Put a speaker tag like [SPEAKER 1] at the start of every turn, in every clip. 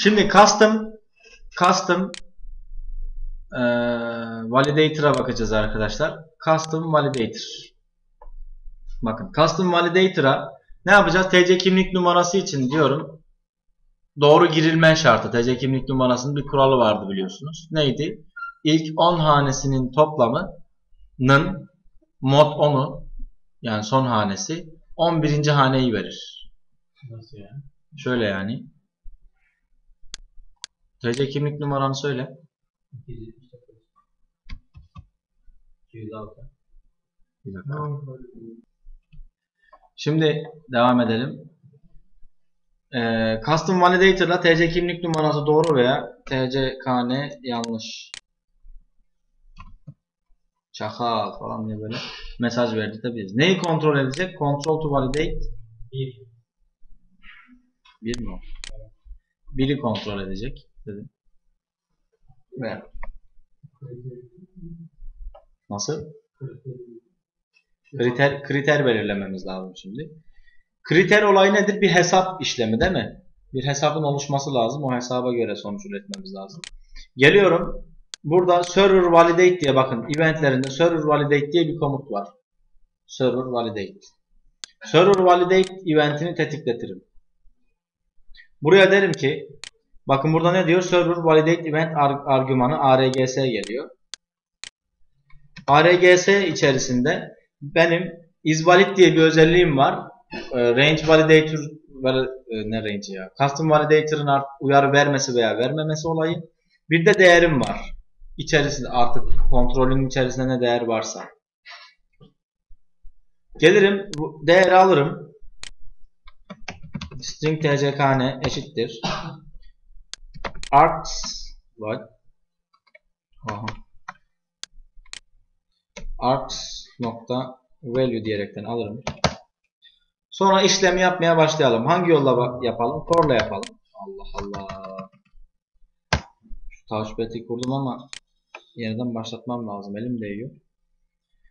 [SPEAKER 1] Şimdi custom custom eee validator'a bakacağız arkadaşlar. Custom validator. Bakın custom validator'a ne yapacağız? TC kimlik numarası için diyorum. Doğru girilme şartı. TC kimlik numarasının bir kuralı vardı biliyorsunuz. Neydi? İlk 10 hanesinin toplamının mod 10'u yani son hanesi 11. haneyi verir.
[SPEAKER 2] Nasıl yani?
[SPEAKER 1] Şöyle yani. TC kimlik numaranı söyle.
[SPEAKER 2] 279. 206.
[SPEAKER 1] Bir dakika. Şimdi devam edelim. Ee, custom validator'la TC kimlik numarası doğru veya TCKN yanlış. Çakal falan diye böyle mesaj verdi biz. Neyi kontrol edecek? Control to validate
[SPEAKER 2] 1.
[SPEAKER 1] bir mi o? Biri kontrol edecek dedim. Ve nasıl? Kriter, kriter belirlememiz lazım şimdi. Kriter olayı nedir? Bir hesap işlemi değil mi? Bir hesabın oluşması lazım. O hesaba göre sonuç üretmemiz lazım. Geliyorum. Burada server validate diye bakın eventlerinde server validate diye bir komut var. Server validate. Server validate eventini tetikletirim. Buraya derim ki bakın burada ne diyor? Server validate event arg- argümanı args geliyor. args içerisinde benim isvalid diye bir özelliğim var. Ee, range validator e, ne range ya? Custom validator'ın uyarı vermesi veya vermemesi olayı. Bir de değerim var. İçerisinde artık kontrolün içerisinde ne değer varsa. Gelirim değeri alırım. String tckn eşittir. Args what? Aha. args nokta value diyerekten alırım. Sonra işlemi yapmaya başlayalım. Hangi yolla yapalım? For'la yapalım. Allah Allah. Şu touchpad'i kurdum ama yeniden başlatmam lazım. Elim değiyor.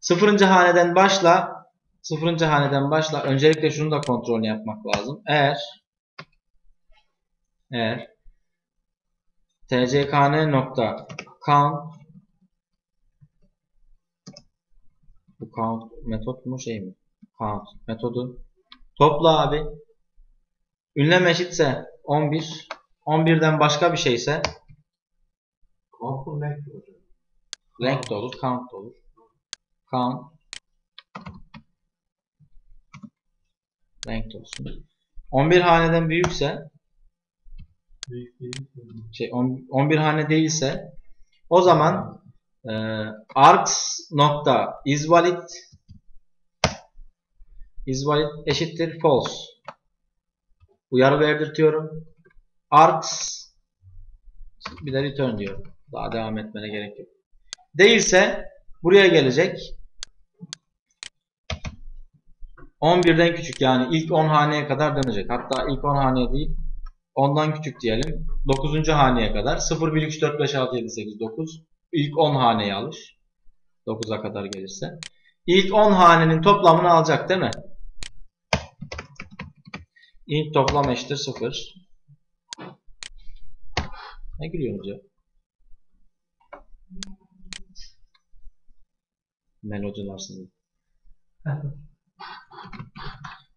[SPEAKER 1] Sıfırıncı haneden başla. Sıfırıncı haneden başla. Öncelikle şunu da kontrolünü yapmak lazım. Eğer eğer tckn nokta count bu count metot mu şey mi? Count metodu topla abi. Ünlem eşitse 11 11'den başka bir şeyse
[SPEAKER 2] Komplement hocam.
[SPEAKER 1] Rank de olur, count da olur. Count. Rank de olsun. 11 haneden büyükse. Şey on- 11 hane değilse o zaman e, args nokta isvalid isvalid eşittir false. Uyarı verdirtiyorum. Args bir de return diyorum. Daha devam etmene gerek yok. Değilse buraya gelecek. 11'den küçük yani ilk 10 haneye kadar dönecek. Hatta ilk 10 haneye değil ondan küçük diyelim. 9. haneye kadar 0, 1, 3, 4, 5, 6, 7, 8, 9 ilk 10 haneyi alır. 9'a kadar gelirse. İlk 10 hanenin toplamını alacak değil mi? İlk toplam eşittir 0. Ne gülüyorsunuz ya? Melodiler sizi.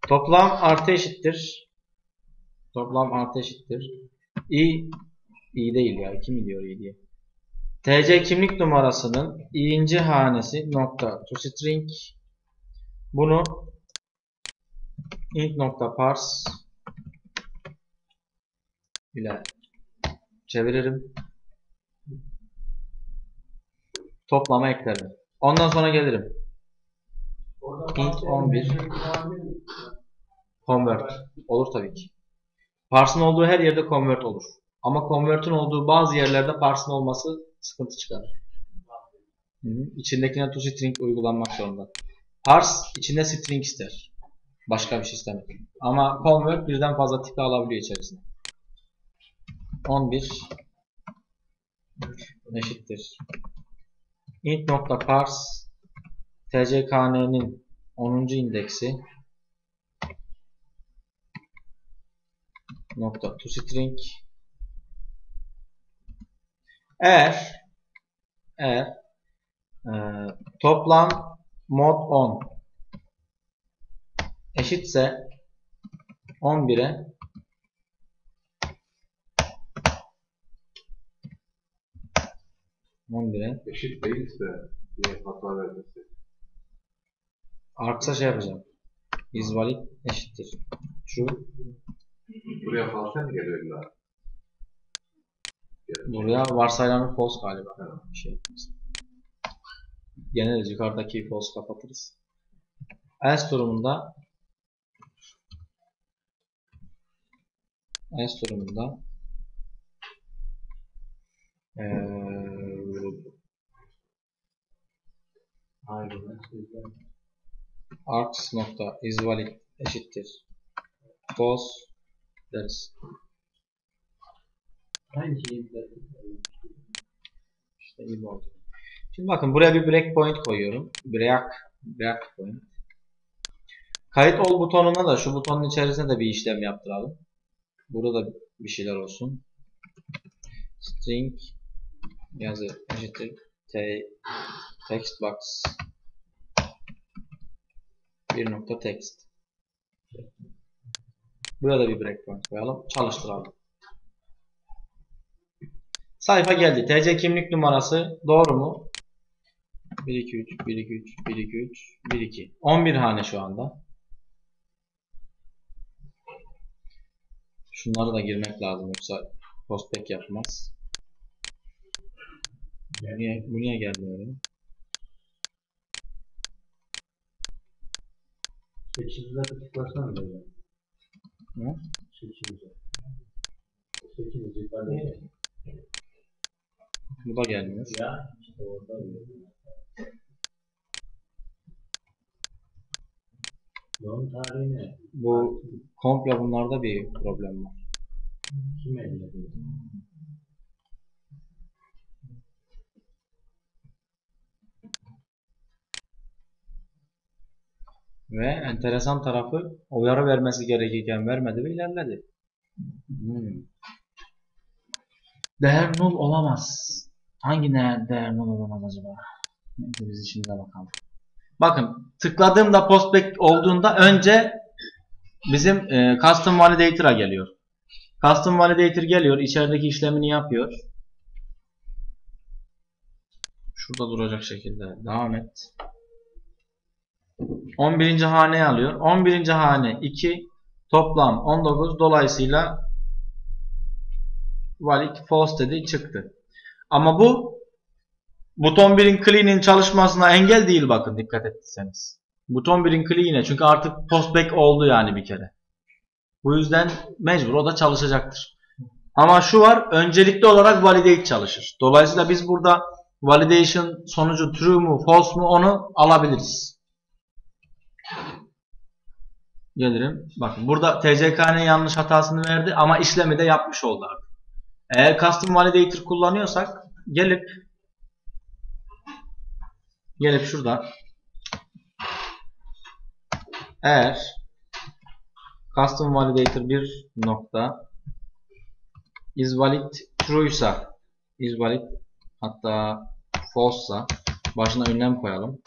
[SPEAKER 1] Toplam artı eşittir. Toplam artı eşittir. i i değil ya. Kim biliyor i diye. TC kimlik numarasının i'inci hanesi nokta to string bunu int nokta parse ile çeviririm. Toplama eklerim. Ondan sonra gelirim. int 11 convert olur tabii ki. Pars'ın olduğu her yerde convert olur. Ama convert'ın olduğu bazı yerlerde pars'ın olması sıkıntı çıkar. Hı hı. İçindekine uygulanmak zorunda. Parse içinde string ister. Başka bir şey istemez. Ama convert birden fazla tipi alabiliyor içerisinde. 11 eşittir. int nokta parse tckn'nin 10. indeksi nokta to string Eğer eğer e, toplam mod 10 eşitse 11'e on bire
[SPEAKER 3] Eşit değilse diye hata vermesi.
[SPEAKER 1] Arks'a şey yapacağım. Is valid eşittir. True.
[SPEAKER 3] Buraya false mi geliyor illa?
[SPEAKER 1] Buraya varsayılanı false galiba.
[SPEAKER 3] Evet.
[SPEAKER 1] Bir şey yapmaz. Genel yukarıdaki false kapatırız. Else durumunda else durumunda
[SPEAKER 2] sözler.
[SPEAKER 1] args nokta is valid eşittir false deriz.
[SPEAKER 2] Bir
[SPEAKER 1] İşte iyi oldu. Şimdi bakın buraya bir breakpoint koyuyorum. Break, breakpoint. Kayıt ol butonuna da şu butonun içerisine de bir işlem yaptıralım. Burada da bir şeyler olsun. String yazı eşittir t text box bir nokta text. Buraya da bir breakpoint koyalım. Çalıştıralım. Sayfa geldi. TC kimlik numarası doğru mu? 1 2 3 1 2 3 1 2 3 1 2. 11 hane şu anda. Şunları da girmek lazım yoksa postback yapmaz. Bu niye, bu niye gelmiyor ya?
[SPEAKER 2] Seçimler tıklasana böyle.
[SPEAKER 1] Hı?
[SPEAKER 2] Seçimler. Seçimler yukarıda.
[SPEAKER 1] Bu da gelmiyor.
[SPEAKER 2] Ya işte orada. Doğum tarihi ne?
[SPEAKER 1] Bu komple bunlarda bir problem var.
[SPEAKER 2] Kim elde
[SPEAKER 1] Ve enteresan tarafı uyarı vermesi gerekirken vermedi ve ilerledi. Hmm. Değer null olamaz. Hangi ne değer null olamaz acaba? Biz işimize bakalım. Bakın tıkladığımda postback olduğunda önce bizim e, custom validator'a geliyor. Custom validator geliyor. içerideki işlemini yapıyor. Şurada duracak şekilde devam et. 11. haneye alıyor. 11. hane 2 toplam 19 dolayısıyla valid false dedi çıktı. Ama bu buton 1'in clean'in çalışmasına engel değil bakın dikkat ettiyseniz. Buton 1'in clean'e çünkü artık postback oldu yani bir kere. Bu yüzden mecbur o da çalışacaktır. Ama şu var öncelikli olarak validate çalışır. Dolayısıyla biz burada validation sonucu true mu false mu onu alabiliriz. Gelirim. Bakın burada TCKN yanlış hatasını verdi ama işlemi de yapmış oldu artık. Eğer custom validator kullanıyorsak gelip gelip şurada eğer custom validator bir nokta is valid true'ysa is valid hatta false'sa başına ünlem koyalım.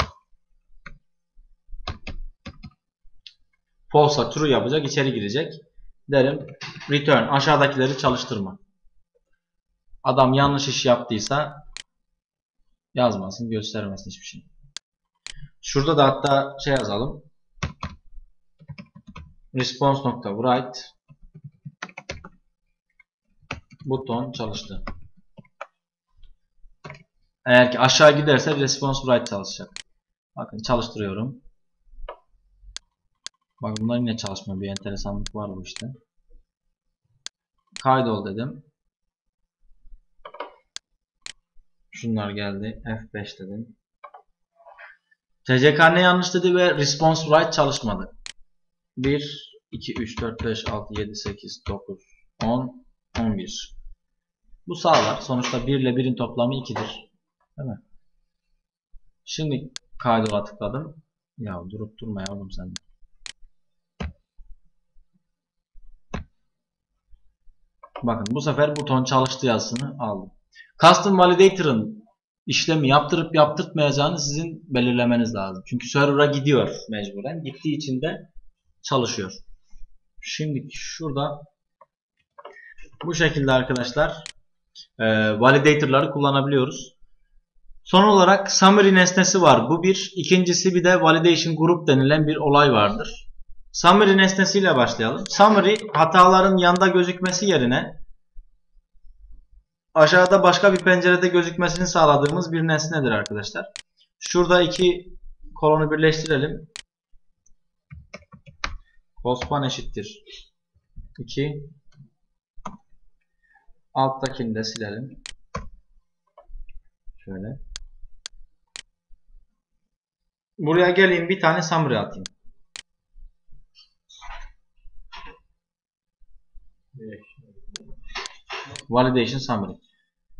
[SPEAKER 1] False'a true yapacak, içeri girecek. Derim return aşağıdakileri çalıştırma. Adam yanlış iş yaptıysa yazmasın, göstermesin hiçbir şey. Şurada da hatta şey yazalım. response.write buton çalıştı. Eğer ki aşağı giderse response write çalışacak. Bakın çalıştırıyorum. Bak bunlar yine çalışmıyor. Bir enteresanlık var bu işte. Kaydol dedim. Şunlar geldi. F5 dedim. TCKN yanlış dedi ve response write çalışmadı. 1, 2, 3, 4, 5, 6, 7, 8, 9, 10, 11. Bu sağlar. Sonuçta 1 ile 1'in toplamı 2'dir. Değil mi? Şimdi kaydola tıkladım. Ya durup durma yavrum sen. de. Bakın bu sefer buton çalıştı yazısını aldım. Custom Validator'ın işlemi yaptırıp yaptırtmayacağını sizin belirlemeniz lazım. Çünkü server'a gidiyor mecburen. Gittiği için de çalışıyor. Şimdi şurada bu şekilde arkadaşlar e, validator'ları kullanabiliyoruz. Son olarak summary nesnesi var. Bu bir. İkincisi bir de validation group denilen bir olay vardır. Summary nesnesiyle başlayalım. Summary hataların yanda gözükmesi yerine aşağıda başka bir pencerede gözükmesini sağladığımız bir nesnedir arkadaşlar. Şurada iki kolonu birleştirelim. Ospan eşittir. 2 Alttakini de silelim. Şöyle. Buraya geleyim bir tane summary atayım. Validation summary.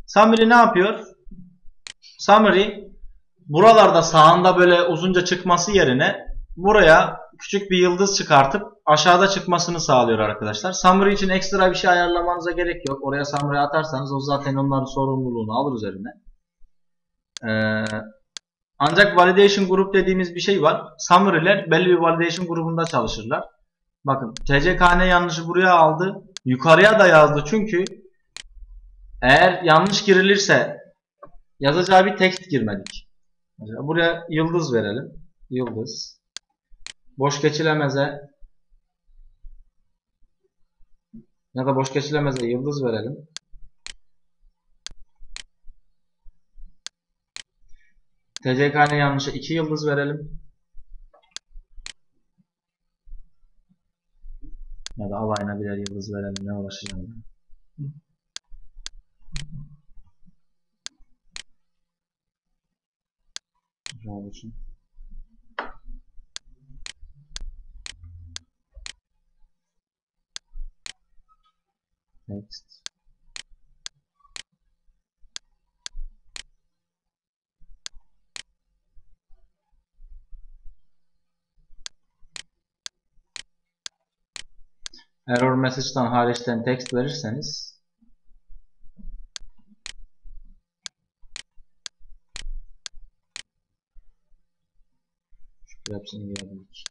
[SPEAKER 1] Summary ne yapıyor? Summary buralarda sağında böyle uzunca çıkması yerine buraya küçük bir yıldız çıkartıp aşağıda çıkmasını sağlıyor arkadaşlar. Summary için ekstra bir şey ayarlamanıza gerek yok. Oraya summary atarsanız o zaten onların sorumluluğunu alır üzerine. Ee, ancak validation group dediğimiz bir şey var. Summary'ler belli bir validation grubunda çalışırlar. Bakın TCKN yanlışı buraya aldı. Yukarıya da yazdı çünkü eğer yanlış girilirse yazacağı bir text girmedik. Buraya yıldız verelim. Yıldız. Boş geçilemeze ya da boş geçilemeze yıldız verelim. TCKN yanlışa 2 yıldız verelim. Ya da alayına birer yıldız verelim. Ne uğraşacağım ben. Olsun. Next. Error message'dan hariçten text verirseniz Şükür hepsini görebildik.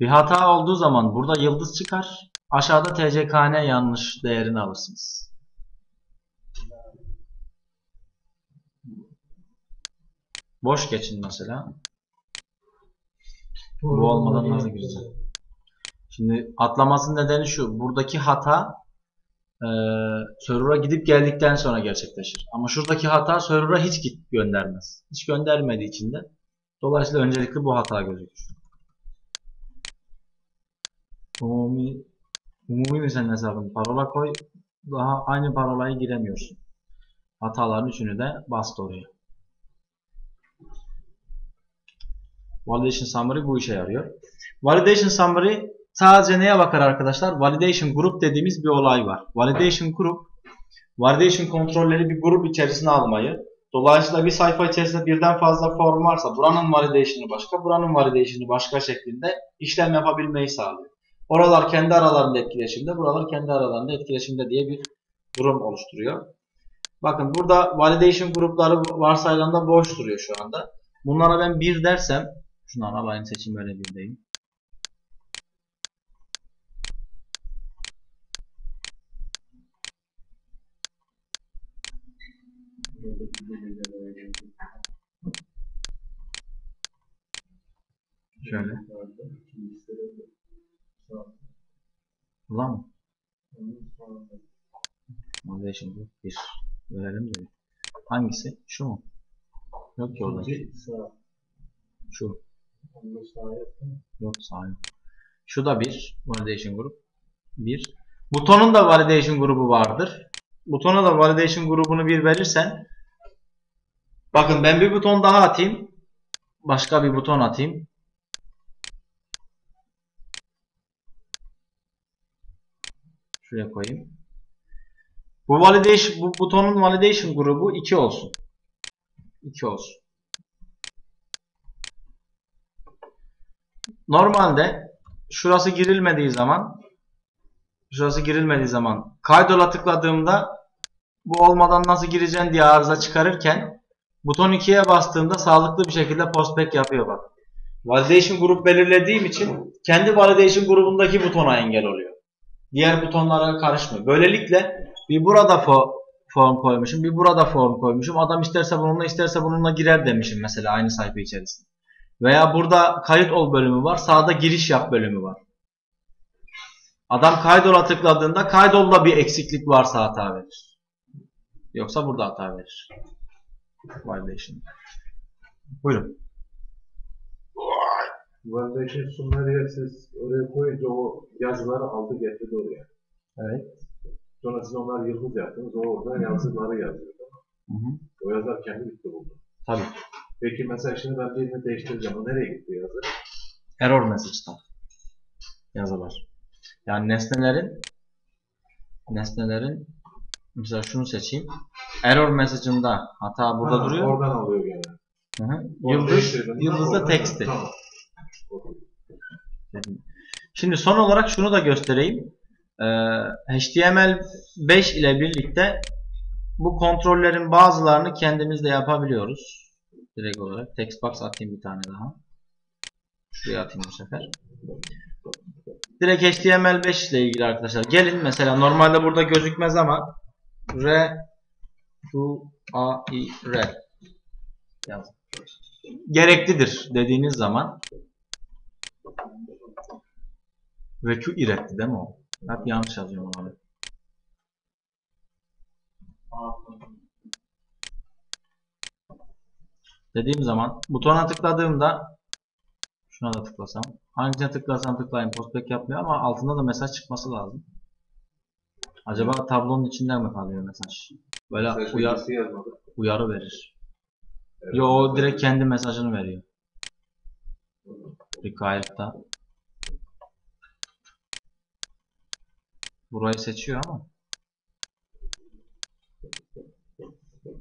[SPEAKER 1] Bir hata olduğu zaman burada yıldız çıkar. Aşağıda TCKN yanlış değerini alırsınız. Boş geçin mesela. Bu olmadan nasıl gireceğim? Şimdi atlamasının nedeni şu. Buradaki hata e, server'a gidip geldikten sonra gerçekleşir. Ama şuradaki hata server'a hiç git göndermez. Hiç göndermediği için de dolayısıyla öncelikli bu hata gözükür. Umumi, umumi mi senin hesabın? Parola koy. Daha aynı parolayı giremiyorsun. Hataların üçünü de bastı oraya. Validation Summary bu işe yarıyor. Validation Summary sadece neye bakar arkadaşlar? Validation Group dediğimiz bir olay var. Validation Group, validation kontrolleri bir grup içerisine almayı, dolayısıyla bir sayfa içerisinde birden fazla form varsa buranın validation'ı başka, buranın validation'ı başka şeklinde işlem yapabilmeyi sağlıyor. Oralar kendi aralarında etkileşimde, buralar kendi aralarında etkileşimde diye bir durum oluşturuyor. Bakın burada validation grupları varsayılan boş duruyor şu anda. Bunlara ben 1 dersem şunu alayını seçeyim böyle bir deyim. Şöyle. Ulan mı? Validation group 1. Verelim de. bir. Hangisi? Şu mu? Yok ki orada. Şu. Yok sağ yok. Şu da bir validation grup. Bir. Butonun da validation grubu vardır. Butona da validation grubunu bir verirsen bakın ben bir buton daha atayım. Başka bir buton atayım. Şuraya koyayım. Bu validation bu butonun validation grubu 2 olsun. 2 olsun. Normalde şurası girilmediği zaman şurası girilmediği zaman kaydola tıkladığımda bu olmadan nasıl gireceğim diye arıza çıkarırken buton 2'ye bastığımda sağlıklı bir şekilde postback yapıyor bak. Validation grup belirlediğim için kendi validation grubundaki butona engel oluyor. Diğer butonlara karışmıyor. Böylelikle bir burada fo- form koymuşum, bir burada form koymuşum. Adam isterse bununla isterse bununla girer demişim mesela aynı sayfa içerisinde. Veya burada kayıt ol bölümü var, sağda giriş yap bölümü var. Adam kaydola tıkladığında kaydolda bir eksiklik varsa hata verir. Yoksa burada hata verir. Validation. Buyurun.
[SPEAKER 3] Validation sunuları siz oraya koyunca o yazıları aldı getirdi oraya.
[SPEAKER 1] Evet.
[SPEAKER 3] Sonra siz onlar yıldız yaptınız. O orada yazıları yazıyor.
[SPEAKER 1] Hı hı.
[SPEAKER 3] O yazılar kendi gitti buldu.
[SPEAKER 1] Tabii.
[SPEAKER 3] Peki mesela şimdi ben birini değiştireceğim. O nereye gitti yazı?
[SPEAKER 1] Error message'da yazılar. Yani nesnelerin nesnelerin mesela şunu seçeyim. Error message'ında hata burada
[SPEAKER 3] Ha,
[SPEAKER 1] duruyor.
[SPEAKER 3] Oradan alıyor gene.
[SPEAKER 1] Hı hı. Yıldız, yıldızda teksti.
[SPEAKER 3] Tamam.
[SPEAKER 1] Şimdi son olarak şunu da göstereyim. Ee, HTML5 ile birlikte bu kontrollerin bazılarını kendimiz de yapabiliyoruz. Direkt olarak. Text box atayım bir tane daha. Şuraya atayım bu sefer. Direkt HTML5 ile ilgili arkadaşlar. Gelin mesela normalde burada gözükmez ama R U A I R yaz. Gereklidir dediğiniz zaman Reku iretti değil mi o? Hep yanlış yazıyorum abi. Dediğim zaman butona tıkladığımda şuna da tıklasam hangisine tıklasam tıklayayım postback yapmıyor ama altında da mesaj çıkması lazım. Acaba tablonun içinden mi kalıyor mesaj? Böyle
[SPEAKER 3] Mesaj
[SPEAKER 1] uyar, uyarı verir.
[SPEAKER 3] Evet,
[SPEAKER 1] Yo o direkt kendi mesajını veriyor. Required'da. Burayı seçiyor ama.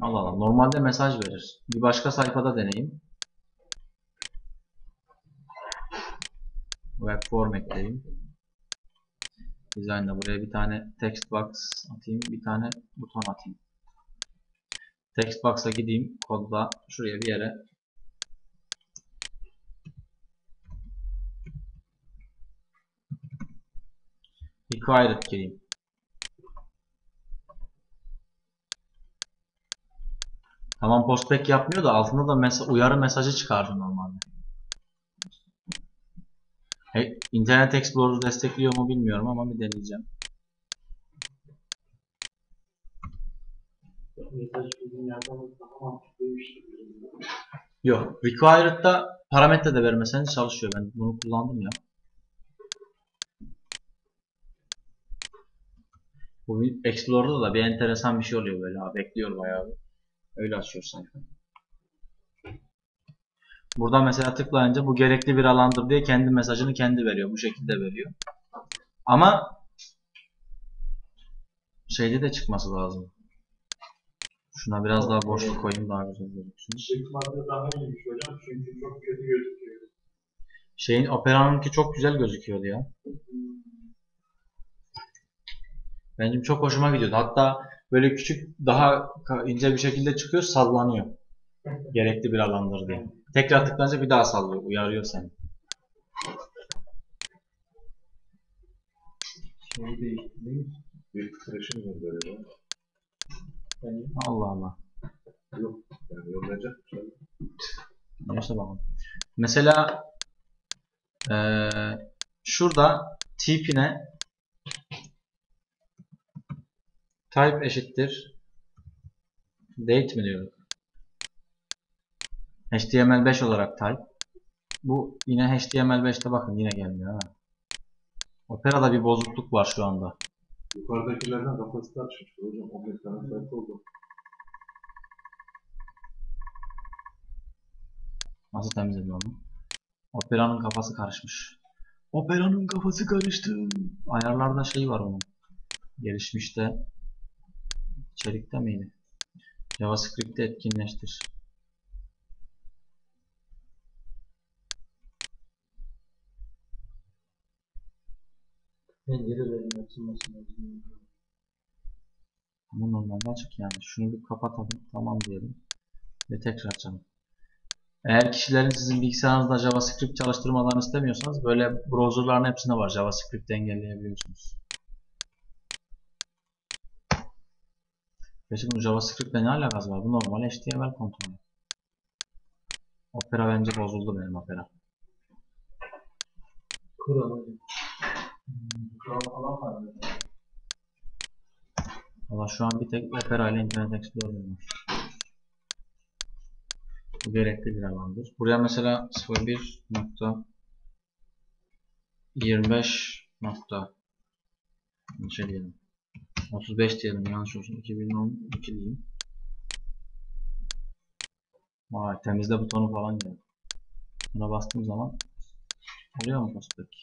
[SPEAKER 1] Allah Allah. Normalde mesaj verir. Bir başka sayfada deneyeyim. Web form ekleyeyim. Design'da buraya bir tane text box atayım. Bir tane buton atayım. Text box'a gideyim. Kodda şuraya bir yere required gireyim. Tamam postback yapmıyor da altında da mes uyarı mesajı çıkardı normalde. Hey, Internet Explorer destekliyor mu bilmiyorum ama bir deneyeceğim.
[SPEAKER 2] Mantıklıymış.
[SPEAKER 1] Yok. Required'da parametre de vermeseniz çalışıyor. Ben bunu kullandım ya. Bu Explorer'da da bir enteresan bir şey oluyor böyle. Bekliyor bayağı. Öyle açıyor sayfayı. Burada mesela tıklayınca bu gerekli bir alandır diye kendi mesajını kendi veriyor. Bu şekilde veriyor. Ama şeyde de çıkması lazım. Şuna biraz daha boşluk koyayım daha güzel gözüksün.
[SPEAKER 2] Çıkmadı daha iyiymiş hocam çünkü çok kötü gözüküyor.
[SPEAKER 1] Şeyin operanınki çok güzel gözüküyordu ya. Benim çok hoşuma gidiyordu. Hatta böyle küçük daha ince bir şekilde çıkıyor sallanıyor. Gerekli bir alandır diye. Tekrar tıklanınca bir daha sallıyor. Uyarıyor seni.
[SPEAKER 2] Şeyi değiştirdik.
[SPEAKER 3] Bir titreşim gönderiyor.
[SPEAKER 2] Yani
[SPEAKER 1] Allah Allah.
[SPEAKER 3] Yok. Yani yollayacak şey.
[SPEAKER 1] Neyse bakalım. Mesela eee, şurada tipine type eşittir date mi diyoruz? HTML5 olarak type. Bu yine HTML5'te bakın yine gelmiyor ha. Opera'da bir bozukluk var şu anda.
[SPEAKER 3] Yukarıdakilerden kafası tartışmıştı hocam. 11 tane sayfa oldu.
[SPEAKER 1] Nasıl temizledin onu? Opera'nın kafası karışmış. Opera'nın kafası karıştı. Ayarlarda şey var onun. Gelişmişte içerikte miydi? JavaScript'te etkinleştir.
[SPEAKER 4] Pencerelerin açılması lazım.
[SPEAKER 1] Ama normalde açık yani. Şunu bir kapatalım. Tamam diyelim. Ve tekrar açalım. Eğer kişilerin sizin bilgisayarınızda JavaScript çalıştırmalarını istemiyorsanız böyle browserların hepsinde var. JavaScript engelleyebiliyorsunuz. Peki bu JavaScript'le ne alakası var? Bu normal HTML kontrolü. Opera bence bozuldu benim Opera.
[SPEAKER 4] Kur'an hocam.
[SPEAKER 2] Kural falan var?
[SPEAKER 1] Valla şu an bir tek Opera ile Internet Explorer var. Bu gerekli bir alandır. Buraya mesela 01.25 nokta şey diyelim. 35 diyelim yanlış olsun. 2012 diyeyim. Vay temizle butonu falan geldi. Buna bastığım zaman oluyor mu prospect?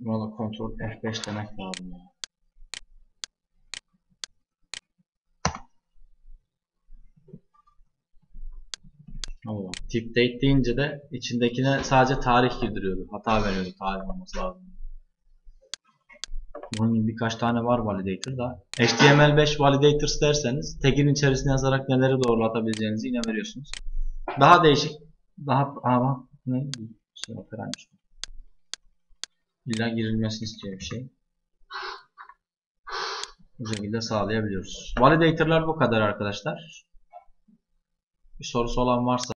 [SPEAKER 1] Buna da kontrol F5 demek lazım ya. Allah. Tip date deyince de içindekine sadece tarih girdiriyordu. Hata veriyordu. Tarih olması lazım. Bunun gibi birkaç tane var validator da. HTML5 validators derseniz tag'in içerisine yazarak neleri doğrulatabileceğinizi yine veriyorsunuz. Daha değişik. Daha ama ne? Şey operaymış. İlla girilmesini istiyor bir şey. Bu şekilde sağlayabiliyoruz. Validator'lar bu kadar arkadaşlar. Bir sorusu olan varsa